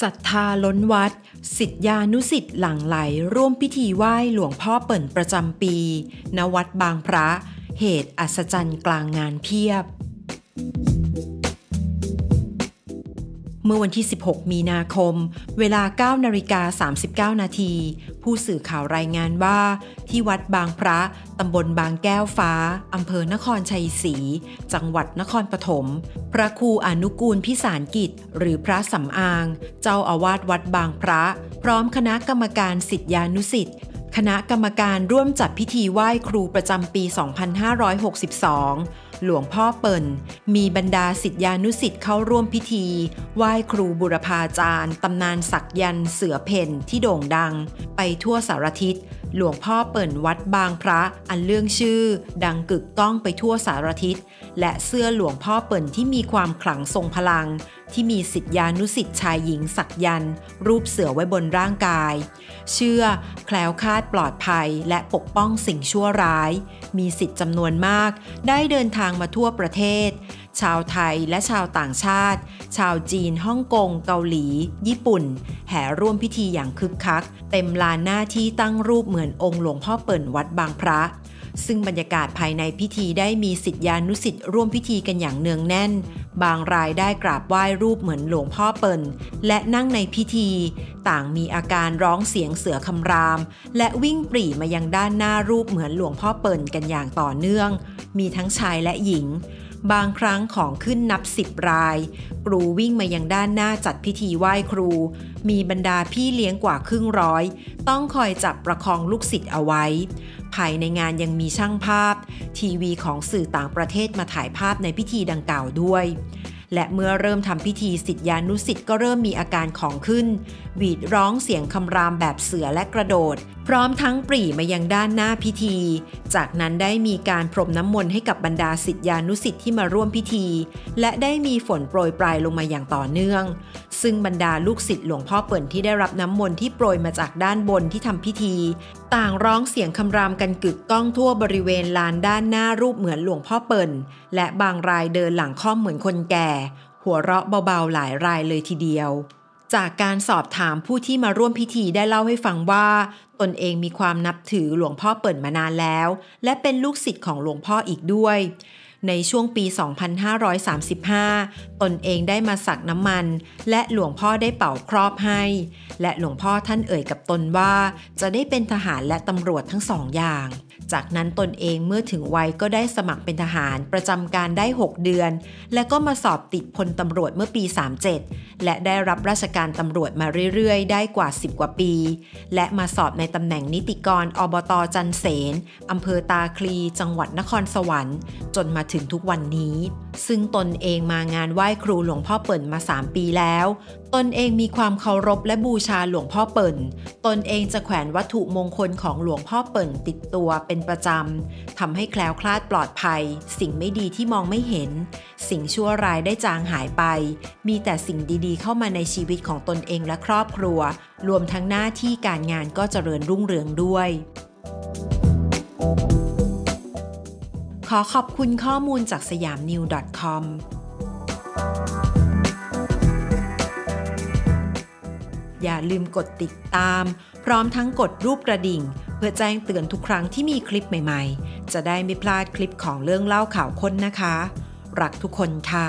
ศรัทธาล้นวัด สิทธยานุสิทธิ์หลั่งไหล ร่วมพิธีไหว้หลวงพ่อเปิ่นประจำปี ณ วัดบางพระ เหตุอัศจรรย์กลางงานเพียบ เมื่อวันที่ 16 มีนาคม เวลา 9 นาฬิกา 39 นาที ผู้สื่อข่าวรายงานว่า ที่วัดบางพระ ตำบลบางแก้วฟ้า อำเภอนครชัยศรี จังหวัดนครปฐม พระครูอนุกูลพิสารกิจ หรือพระสำอาง เจ้าอาวาสวัดบางพระ พร้อมคณะกรรมการสิทธิานุสิทธิ์คณะกรรมการร่วมจัดพิธีไหว้ครูประจำปี 2562 หลวงพ่อเปิ่น มีบรรดาสิทธิานุสิทธิ์เข้าร่วมพิธี ไหว้ครูบุรพาจารย์ตำนานศักยันเสือเพ่นที่โด่งดัง ไปทั่วสารทิศหลวงพ่อเปิ่นวัดบางพระอันเรื่องชื่อ ดังกึกก้องไปทั่วสารทิศและเสื้อหลวงพ่อเปิ่นที่มีความขลังทรงพลัง ที่มีสิทธิานุสิทธิ์ชายหญิงสักยันต์รูปเสือไว้บนร่างกาย เชื่อ แคล้วคลาดปลอดภัยและปกป้องสิ่งชั่วร้าย มีสิทธิ์จำนวนมากได้เดินทางมาทั่วประเทศ ชาวไทยและชาวต่างชาติ ชาวจีนฮ่องกง เกาหลี ญี่ปุ่น แห่ร่วมพิธีอย่างคึกคัก เต็มลานหน้าที่ตั้งรูปเหมือนองค์หลวงพ่อเปิ่นวัดบางพระ ซึ่งบรรยากาศภายในพิธีได้มีสิทธิานุสิทธิ์ร่วมพิธีกันอย่างเนืองแน่น บางรายได้กราบไหว้รูปเหมือนหลวงพ่อเปิ่นและนั่งในพิธี ต่างมีอาการร้องเสียงเสือคำราม และวิ่งปรีมายังด้านหน้ารูปเหมือนหลวงพ่อเปิ่นกันอย่างต่อเนื่อง มีทั้งชายและหญิง บางครั้งของขึ้นนับสิบราย ครูวิ่งมายังด้านหน้าจัดพิธีไหว้ครู มีบรรดาพี่เลี้ยงกว่าครึ่งร้อย ต้องคอยจับประคองลูกศิษย์เอาไว้ ภายในงานยังมีช่างภาพ ทีวีของสื่อต่างประเทศมาถ่ายภาพในพิธีดังกล่าวด้วยและเมื่อเริ่มทำพิธีสิทธิานุสิทธิ์ก็เริ่มมีอาการของขึ้น หวีดร้องเสียงคำรามแบบเสือและกระโดด พร้อมทั้งปรีมายังด้านหน้าพิธี จากนั้นได้มีการพรมน้ำมนต์ให้กับบรรดาสิทธิานุสิทธิ์ที่มาร่วมพิธี และได้มีฝนโปรยปลายลงมาอย่างต่อเนื่อง ซึ่งบรรดาลูกศิษย์หลวงพ่อเปิ่นที่ได้รับน้ำมนต์ที่โปรยมาจากด้านบนที่ทำพิธี ต่างร้องเสียงคำรามกันกึกก้องทั่วบริเวณลานด้านหน้ารูปเหมือนหลวงพ่อเปิ่นและบางรายเดินหลังค่อมเหมือนคนแก่ หัวเราะเบาๆหลายรายเลยทีเดียว จากการสอบถามผู้ที่มาร่วมพิธีได้เล่าให้ฟังว่า ตนเองมีความนับถือหลวงพ่อเปิ่นมานานแล้ว และเป็นลูกศิษย์ของหลวงพ่ออีกด้วย ในช่วงปี 2535 ตนเองได้มาสักน้ำมัน และหลวงพ่อได้เป่าครอบให้ และหลวงพ่อท่านเอ่ยกับตนว่า จะได้เป็นทหารและตำรวจทั้งสองอย่างจากนั้นตนเองเมื่อถึงวัยก็ได้สมัครเป็นทหารประจำการได้ 6 เดือน และก็มาสอบติดพลตำรวจเมื่อปี 37 และได้รับราชการตำรวจมาเรื่อยๆ ได้กว่า 10 กว่าปี และมาสอบในตำแหน่งนิติกรอบตจันเสนอำเภอตาคลี จังหวัดนครสวรรค์ จนมาถึงทุกวันนี้ ซึ่งตนเองมางานไหว้ครูหลวงพ่อเปิ่นมา 3 ปีแล้ว ตนเองมีความเคารพและบูชาหลวงพ่อเปิ่น ตนเองจะแขวนวัตถุมงคลของหลวงพ่อเปิ่นติดตัวเป็นประจำทำให้แคล้วคลาดปลอดภัย สิ่งไม่ดีที่มองไม่เห็น สิ่งชั่วร้ายได้จางหายไป มีแต่สิ่งดีๆเข้ามาในชีวิตของตนเองและครอบครัว รวมทั้งหน้าที่การงานก็เจริญรุ่งเรืองด้วย ขอขอบคุณข้อมูลจากสยามนิว .com อย่าลืมกดติดตาม พร้อมทั้งกดรูปกระดิ่ง เพื่อแจ้งเตือนทุกครั้งที่มีคลิปใหม่ ๆ จะได้ไม่พลาดคลิปของเรื่องเล่าข่าวค้นนะคะ รักทุกคนค่ะ